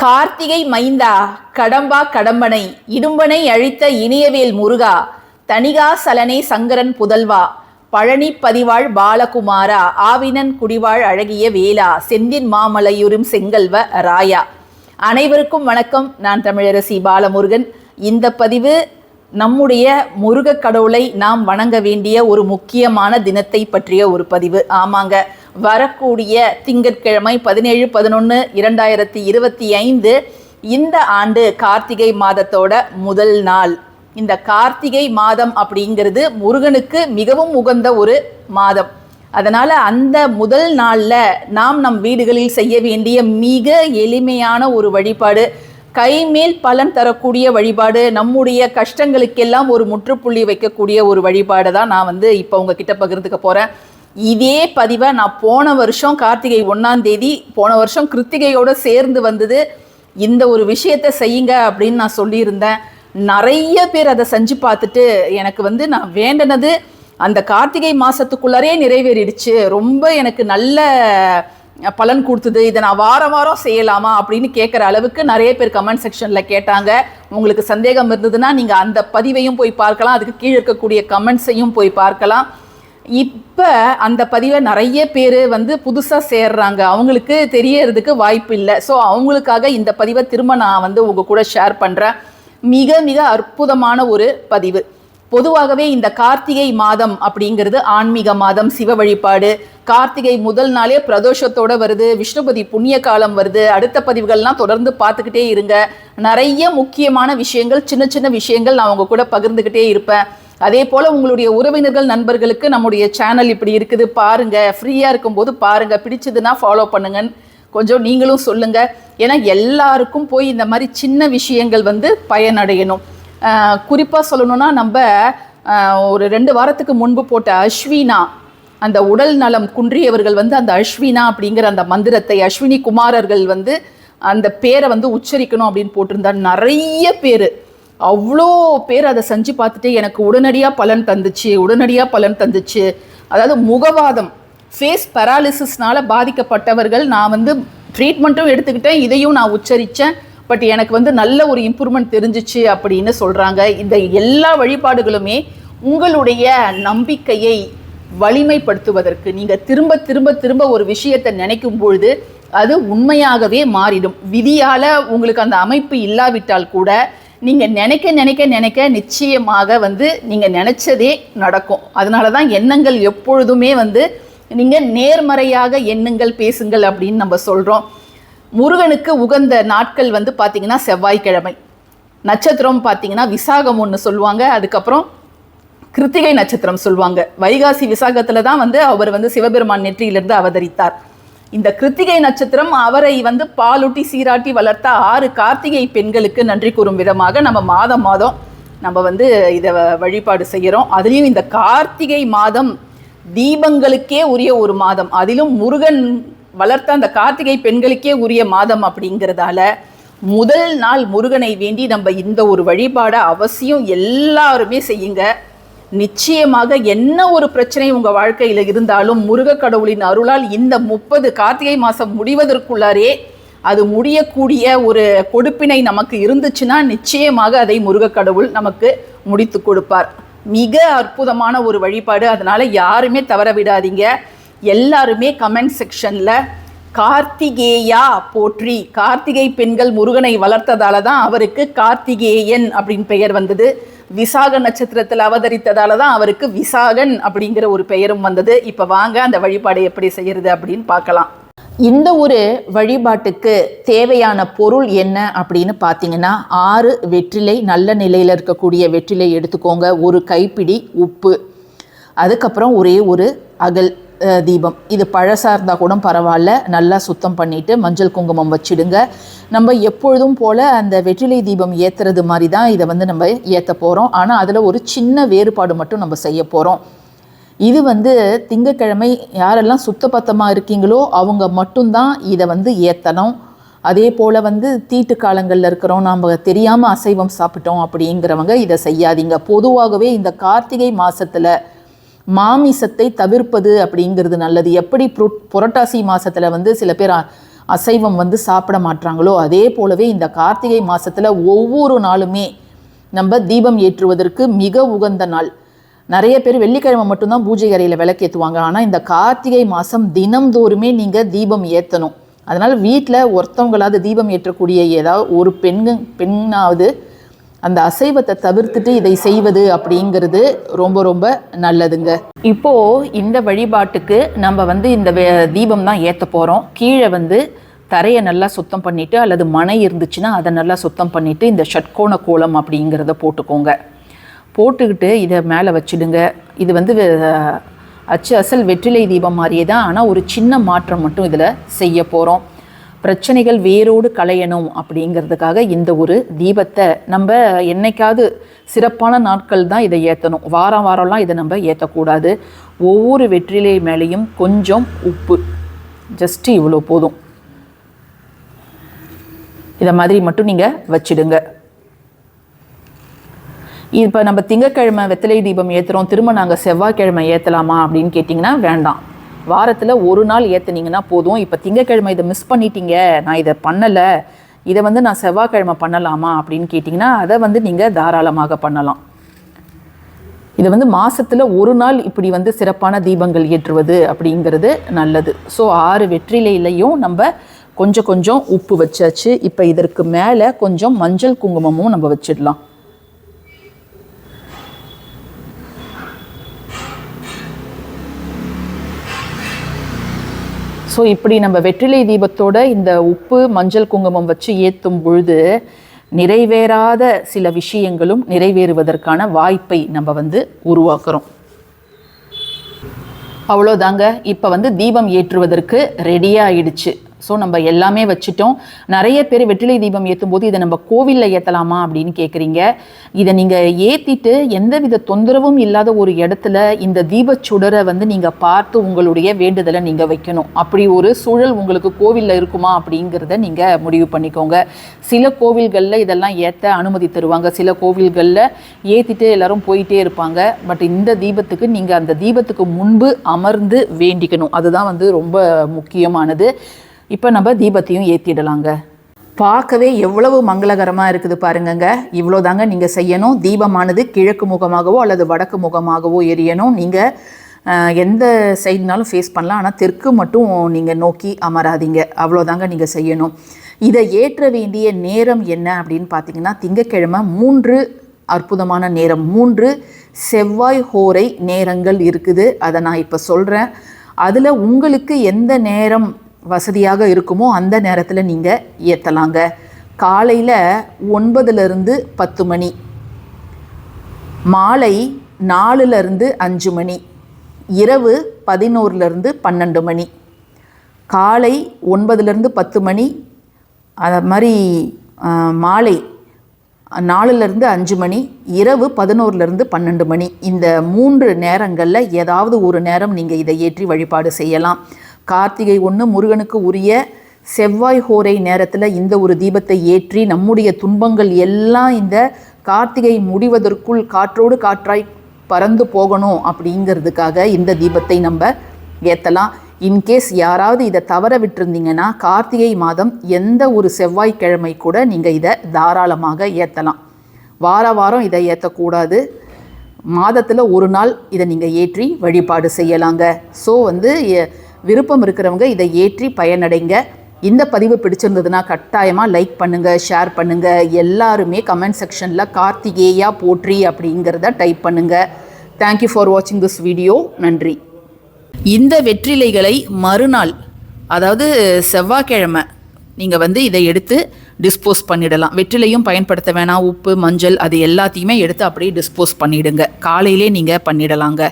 கார்த்திகை மைந்தா கடம்பா கடம்பனை இடும்பனை அழித்த இனியவேல் முருகா தணிகாசலனே சங்கரன் புதல்வா பழனி பதிவாள் பாலகுமாரா ஆவினன் குடிவாழ் அழகிய வேலா செந்தின் மாமலையூரும் செங்கல்வ ராயா. அனைவருக்கும் வணக்கம். நான் தமிழரசி பாலமுருகன். இந்த பதிவு நம்முடைய முருக கடவுளை நாம் வணங்க வேண்டிய ஒரு முக்கியமான தினத்தை பற்றிய ஒரு பதிவு. ஆமாங்க. வரக்கூடிய திங்கட்கிழமை பதினேழு பதினொன்று இரண்டாயிரத்தி இருபத்தி ஐந்து இந்த ஆண்டு கார்த்திகை மாதத்தோட முதல் நாள். இந்த கார்த்திகை மாதம் அப்படிங்கிறது முருகனுக்கு மிகவும் உகந்த ஒரு மாதம். அதனால் அந்த முதல் நாளில் நாம் நம் வீடுகளில் செய்ய வேண்டிய மிக எளிமையான ஒரு வழிபாடு கைமேல் பலன் தரக்கூடிய வழிபாடு நம்முடைய கஷ்டங்களுக்கெல்லாம் ஒரு முற்றுப்புள்ளி வைக்கக்கூடிய ஒரு வழிபாடு தான் நான் வந்து இப்போ உங்ககிட்ட பகிர்ந்துக்க போகிறேன் இதே பதிவை நான் போன வருஷம் கார்த்திகை ஒன்றாம் தேதி போன வருஷம் கிருத்திகையோட சேர்ந்து வந்தது. இந்த ஒரு விஷயத்தை செய்யுங்க அப்படின்னு நான் சொல்லியிருந்தேன். நிறைய பேர் அதை செஞ்சு பார்த்துட்டு எனக்கு வந்து நான் வேண்டினது அந்த கார்த்திகை மாதத்துக்குள்ளரே நிறைவேறிடுச்சு. ரொம்ப எனக்கு நல்ல பலன் கொடுத்தது. இதை நான் வாரம் வாரம் செய்யலாமா அப்படின்னு கேட்குற அளவுக்கு நிறைய பேர் கமெண்ட் செக்ஷனில் கேட்டாங்க. உங்களுக்கு சந்தேகம் இருந்ததுன்னா நீங்கள் அந்த பதிவையும் போய் பார்க்கலாம். அதுக்கு கீழே இருக்கக்கூடிய கமெண்ட்ஸையும் போய் பார்க்கலாம். இப்போ அந்த பதிவை நிறைய பேர் வந்து புதுசாக சேர்றாங்க. அவங்களுக்கு தெரியறதுக்கு வாய்ப்பு இல்லை. ஸோ அவங்களுக்காக இந்த பதிவை திரும்ப நான் வந்து உங்கள் கூட ஷேர் பண்ணுறேன் மிக மிக அற்புதமான ஒரு பதிவு. பொதுவாகவே இந்த கார்த்திகை மாதம் அப்படிங்கிறது ஆன்மீக மாதம் சிவ வழிபாடு கார்த்திகை முதல் நாளே பிரதோஷத்தோட வருது விஷ்ணுபதி புண்ணிய காலம் வருது அடுத்த பதிவுகள்லாம் தொடர்ந்து பார்த்துக்கிட்டே இருங்க. நிறைய முக்கியமான விஷயங்கள் சின்ன சின்ன விஷயங்கள் நான் உங்க கூட பகிர்ந்துக்கிட்டே இருப்பேன். அதே போல் உங்களுடைய உறவினர்கள் நண்பர்களுக்கு நம்முடைய சேனல் இப்படி இருக்குது பாருங்க. ஃப்ரீயாக இருக்கும்போது பாருங்க. பிடிச்சதுன்னா ஃபாலோ பண்ணுங்கன்னு கொஞ்சம் நீங்களும் சொல்லுங்க. ஏன்னா எல்லாருக்கும் போய் இந்த மாதிரி சின்ன விஷயங்கள் வந்து பயனடையணும். குறிப்பாக சொல்லணும்னா நம்ம ஒரு ரெண்டு வாரத்துக்கு முன்பு போட்ட அஸ்வினா அந்த உடல் நலம் குன்றியவர்கள் வந்து அந்த அஸ்வினா அப்படிங்கிற அந்த மந்திரத்தை அஸ்வினி குமாரர்கள் வந்து அந்த பேரை வந்து உச்சரிக்கணும் அப்படின்னு போட்டிருந்தா நிறைய பேர். அவ்வளோ பேர் அதை செஞ்சு பார்த்துட்டு எனக்கு உடனடியாக பலன் தந்துச்சு உடனடியாக பலன் தந்துச்சு. அதாவது முகவாதம் ஃபேஸ் பராலிசிஸ்னால பாதிக்கப்பட்டவர்கள் நான் வந்து ட்ரீட்மெண்ட்டும் எடுத்துக்கிட்டேன் இதையும் நான் உச்சரித்தேன் பட் எனக்கு வந்து நல்ல ஒரு இம்ப்ரூவ்மெண்ட் தெரிஞ்சிச்சு அப்படின்னு சொல்கிறாங்க இந்த எல்லா வழிபாடுகளுமே உங்களுடைய நம்பிக்கையை வலிமைப்படுத்துவதற்கு நீங்கள் திரும்ப திரும்ப திரும்ப ஒரு விஷயத்தை நினைக்கும் பொழுது அது உண்மையாகவே மாறிடும். விதியால் உங்களுக்கு அந்த அமைப்பு இல்லாவிட்டால் கூட நீங்கள் நினைக்க நினைக்க நினைக்க நிச்சயமாக வந்து நீங்கள் நினச்சதே நடக்கும். அதனால தான் எண்ணங்கள் எப்பொழுதுமே வந்து நீங்கள் நேர்மறையாக எண்ணுங்கள் பேசுங்கள் அப்படின்னு நம்ம சொல்கிறோம் முருகனுக்கு உகந்த நாட்கள் வந்து பார்த்திங்கன்னா செவ்வாய்க்கிழமை. நட்சத்திரம் பார்த்தீங்கன்னா விசாகம் ஒன்று சொல்லுவாங்க. அதுக்கப்புறம் கிருத்திகை நட்சத்திரம் சொல்லுவாங்க. வைகாசி விசாகத்தில் தான் வந்து அவர் வந்து சிவபெருமான் நெற்றியிலிருந்து அவதரித்தார். இந்த கிருத்திகை நட்சத்திரம் அவரை வந்து பாலூட்டி சீராட்டி வளர்த்த ஆறு கார்த்திகை பெண்களுக்கு நன்றி கூறும் விதமாக நம்ம மாதம் மாதம் நம்ம வந்து இதை வழிபாடு செய்கிறோம் அதுலேயும் இந்த கார்த்திகை மாதம் தீபங்களுக்கே உரிய ஒரு மாதம். அதிலும் முருகன் வளர்த்த அந்த கார்த்திகை பெண்களுக்கே உரிய மாதம் அப்படிங்கிறதால முதல் நாள் முருகனை வேண்டி நம்ம இந்த ஒரு வழிபாடை அவசியம் எல்லாருமே செய்யுங்க. நிச்சயமாக என்ன ஒரு பிரச்சனை உங்கள் வாழ்க்கையில் இருந்தாலும் முருக கடவுளின் அருளால் இந்த முப்பது கார்த்திகை மாதம் முடிவதற்குள்ளாரே அது முடியக்கூடிய ஒரு கொடுப்பினை நமக்கு இருந்துச்சுன்னா நிச்சயமாக அதை முருக கடவுள் நமக்கு முடித்து கொடுப்பார். மிக அற்புதமான ஒரு வழிபாடு. அதனால யாருமே தவற விடாதீங்க. எல்லாருமே கமெண்ட் செக்ஷனில் கார்த்திகேயா போற்றி. கார்த்திகை பெண்கள் முருகனை வளர்த்ததால தான் அவருக்கு கார்த்திகேயன் அப்படின்னு பெயர் வந்தது. விசாக நட்சத்திரத்தில் அவதரித்ததால தான் அவருக்கு விசாகன் அப்படிங்கிற ஒரு பெயரும் வந்தது. இப்போ வாங்க அந்த வழிபாடை எப்படி செய்கிறது அப்படின்னு பார்க்கலாம். இந்த ஒரு வழிபாட்டுக்கு தேவையான பொருள் என்ன அப்படின்னு பார்த்தீங்கன்னா ஆறு வெற்றிலை நல்ல நிலையில் இருக்கக்கூடிய வெற்றிலை எடுத்துக்கோங்க. ஒரு கைப்பிடி உப்பு. அதுக்கப்புறம் ஒரே ஒரு அகல். தீபம். இது பழசாக இருந்தால் கூட பரவாயில்ல. நல்லா சுத்தம் பண்ணிவிட்டு மஞ்சள் குங்குமம் வச்சிடுங்க. நம்ம எப்பொழுதும் போல் அந்த வெற்றிலை தீபம் ஏற்றுறது மாதிரி தான் இதை வந்து நம்ம ஏற்ற போகிறோம் ஆனால் அதில் ஒரு சின்ன வேறுபாடு மட்டும் நம்ம செய்ய போகிறோம் இது வந்து திங்கக்கிழமை யாரெல்லாம் சுத்தபத்தமாக இருக்கீங்களோ அவங்க மட்டும்தான் இதை வந்து ஏற்றணும் அதே போல் வந்து தீட்டு காலங்களில் இருக்கிறோம். நாம் தெரியாமல் அசைவம் சாப்பிட்டோம் அப்படிங்கிறவங்க இதை செய்யாதீங்க. பொதுவாகவே இந்த கார்த்திகை மாதத்தில் மாமிசத்தை தவிர்ப்பது அப்படிங்கிறது நல்லது. எப்படி புரட்டாசி மாசத்துல வந்து சில பேர் அசைவம் வந்து சாப்பிட மாட்டாங்களோ அதே போலவே இந்த கார்த்திகை மாதத்தில் ஒவ்வொரு நாளுமே நம்ம தீபம் ஏற்றுவதற்கு மிக உகந்த நாள். நிறைய பேர் வெள்ளிக்கிழமை மட்டும்தான் பூஜை அறையில் விளக்கேற்றுவாங்க ஆனால் இந்த கார்த்திகை மாதம் தினம்தோறுமே நீங்கள் தீபம் ஏற்றணும் அதனால் வீட்டில் ஒருத்தவங்களாவது தீபம் ஏற்றக்கூடிய ஏதாவது ஒரு பெண்ணு பெண்ணாவது அந்த அசைவத்தை தவிர்த்துட்டு இதை செய்வது அப்படிங்கிறது ரொம்ப ரொம்ப நல்லதுங்க. இப்போ இந்த வழிபாட்டுக்கு நம்ம வந்து இந்த வே- தீபம் தான் ஏற்ற போகிறோம் கீழே வந்து தரையை நல்லா சுத்தம் பண்ணிட்டு அல்லது மனை இருந்துச்சுன்னா அதை நல்லா சுத்தம் பண்ணிட்டு இந்த ஷட்கோண கோலம் அப்படிங்கிறத போட்டுக்கோங்க. போட்டுக்கிட்டு இதை மேலே வச்சிடுங்க. இது வந்து அச்சு அசல் வெற்றிலை தீபம் மாதிரியே தான். ஆனால் ஒரு சின்ன மாற்றம் மட்டும் இதில் செய்ய போகிறோம் பிரச்சனைகள் வேரோடு களையணும் அப்படிங்கிறதுக்காக இந்த ஒரு தீபத்தை நம்ம என்னைக்காவது சிறப்பான நாட்கள் தான் இதை ஏற்றணும் வாரம் வாரம்லாம் இதை நம்ம ஏற்றக்கூடாது ஒவ்வொரு வெற்றிலை மேலேயும் கொஞ்சம் உப்பு. ஜஸ்ட்டு இவ்வளோ போதும். இதை மாதிரி மட்டும் நீங்கள் வச்சிடுங்க. இப்போ நம்ம திங்கக்கிழமை வெத்தலை தீபம் ஏற்றுறோம் திரும்ப நாங்கள் செவ்வாய்க்கிழமை ஏற்றலாமா அப்படின்னு கேட்டிங்கன்னா வேண்டாம். வாரத்தில் ஒரு நாள் ஏற்றுனீங்கன்னா போதும். இப்போ திங்கக்கிழமை இதை மிஸ் பண்ணிட்டீங்க. நான் இதை பண்ணலை. இதை வந்து நான் செவ்வாய்க்கிழமை பண்ணலாமா அப்படின்னு கேட்டிங்கன்னா அதை வந்து நீங்கள் தாராளமாக பண்ணலாம். இது வந்து மாதத்தில் ஒரு நாள் இப்படி வந்து சிறப்பான தீபங்கள் ஏற்றுவது அப்படிங்கிறது நல்லது. ஸோ ஆறு வெற்றிலையிலையும் நம்ம கொஞ்சம் கொஞ்சம் உப்பு வச்சாச்சு. இப்போ இதற்கு மேலே கொஞ்சம் மஞ்சள் குங்குமமும் நம்ம வச்சிடலாம். ஸோ இப்படி நம்ம வெற்றிலை தீபத்தோட இந்த உப்பு மஞ்சள் குங்குமம் வச்சு ஏற்றும் பொழுது நிறைவேறாத சில விஷயங்களும் நிறைவேறுவதற்கான வாய்ப்பை நம்ம வந்து உருவாக்குறோம். அவ்வளோதாங்க. இப்போ வந்து தீபம் ஏற்றுவதற்கு ரெடியாக ஆயிடுச்சு. ஸோ நம்ம எல்லாமே வச்சுட்டோம். நிறைய பேர் வெற்றிலை தீபம் ஏற்றும் போது இதை நம்ம கோவிலில் ஏற்றலாமா அப்படின்னு கேட்குறீங்க இதை நீங்கள் ஏற்றிட்டு எந்தவித தொந்தரவும் இல்லாத ஒரு இடத்துல இந்த தீபச் சுடரை வந்து நீங்கள் பார்த்து உங்களுடைய வேண்டுதலை நீங்கள் வைக்கணும். அப்படி ஒரு சூழல் உங்களுக்கு கோவிலில் இருக்குமா அப்படிங்கிறத நீங்கள் முடிவு பண்ணிக்கோங்க. சில கோவில்களில் இதெல்லாம் ஏற்ற அனுமதி தருவாங்க. சில கோவில்களில் ஏற்றிட்டு எல்லாரும் போயிட்டே இருப்பாங்க. பட் இந்த தீபத்துக்கு நீங்கள் அந்த தீபத்துக்கு முன்பு அமர்ந்து வேண்டிக்கணும். அதுதான் வந்து ரொம்ப முக்கியமானது. இப்போ நம்ம தீபத்தையும் ஏற்றிடலாங்க பார்க்கவே எவ்வளவு மங்களகரமாக இருக்குது பாருங்கங்க. இவ்வளோ தாங்க நீங்கள் செய்யணும். தீபமானது கிழக்கு முகமாகவோ அல்லது வடக்கு முகமாகவோ எரியணும். நீங்கள் எந்த சைடுனாலும் ஃபேஸ் பண்ணலாம். ஆனால் தெற்கு மட்டும் நீங்கள் நோக்கி அமராதீங்க. அவ்வளோதாங்க நீங்கள் செய்யணும். இதை ஏற்ற வேண்டிய நேரம் என்ன அப்படின்னு பார்த்தீங்கன்னா திங்கக்கிழமை மூன்று அற்புதமான நேரம். மூன்று செவ்வாய் ஹோரை நேரங்கள் இருக்குது. அதை நான் இப்போ சொல்கிறேன் அதில் உங்களுக்கு எந்த நேரம் வசதியாக இருக்குமோ அந்த நேரத்தில் நீங்கள் ஏற்றலாங்க காலையில் ஒன்பதுலேருந்து பத்து மணி. மாலை நாலுலேருந்து அஞ்சு மணி. இரவு பதினோருலேருந்து பன்னெண்டு மணி. காலை ஒன்பதுலேருந்து பத்து மணி. அது மாதிரி மாலை நாலுலேருந்து அஞ்சு மணி. இரவு பதினோருலேருந்து பன்னெண்டு மணி. இந்த மூன்று நேரங்களில் ஏதாவது ஒரு நேரம் நீங்கள் இதை ஏற்றி வழிபாடு செய்யலாம். கார்த்திகை ஒன்று முருகனுக்கு உரிய செவ்வாய் ஹோரை நேரத்தில் இந்த ஒரு தீபத்தை ஏற்றி நம்முடைய துன்பங்கள் எல்லாம் இந்த கார்த்திகை முடிவதற்குள் காற்றோடு காற்றாய் பறந்து போகணும் அப்படிங்கிறதுக்காக இந்த தீபத்தை நம்ம ஏற்றலாம் இன்கேஸ் யாராவது இதை தவற விட்டுருந்தீங்கன்னா கார்த்திகை மாதம் எந்த ஒரு செவ்வாய்க்கிழமை கூட நீங்கள் இதை தாராளமாக ஏற்றலாம் வார வாரம் இதை ஏற்றக்கூடாது மாதத்தில் ஒரு நாள் இதை நீங்கள் ஏற்றி வழிபாடு செய்யலாங்க. ஸோ வந்து விருப்பம் இருக்கிறவங்க இதை ஏற்றி பயனடைங்க. இந்த பதிவு பிடிச்சிருந்ததுன்னா கட்டாயமாக லைக் பண்ணுங்கள் ஷேர் பண்ணுங்கள் எல்லாருமே கமெண்ட் செக்ஷனில் கார்த்திகேயா போற்றி அப்படிங்கிறத டைப் பண்ணுங்கள் தேங்க்யூ ஃபார் வாட்சிங் திஸ் வீடியோ நன்றி. இந்த வெற்றிலைகளை மறுநாள் அதாவது செவ்வாய்க்கிழமை நீங்கள் வந்து இதை எடுத்து டிஸ்போஸ் பண்ணிடலாம். வெற்றிலையும் பயன்படுத்த வேணாம். உப்பு மஞ்சள் அது எல்லாத்தையுமே எடுத்து அப்படியே டிஸ்போஸ் பண்ணிவிடுங்க காலையிலே நீங்கள் பண்ணிடலாங்க.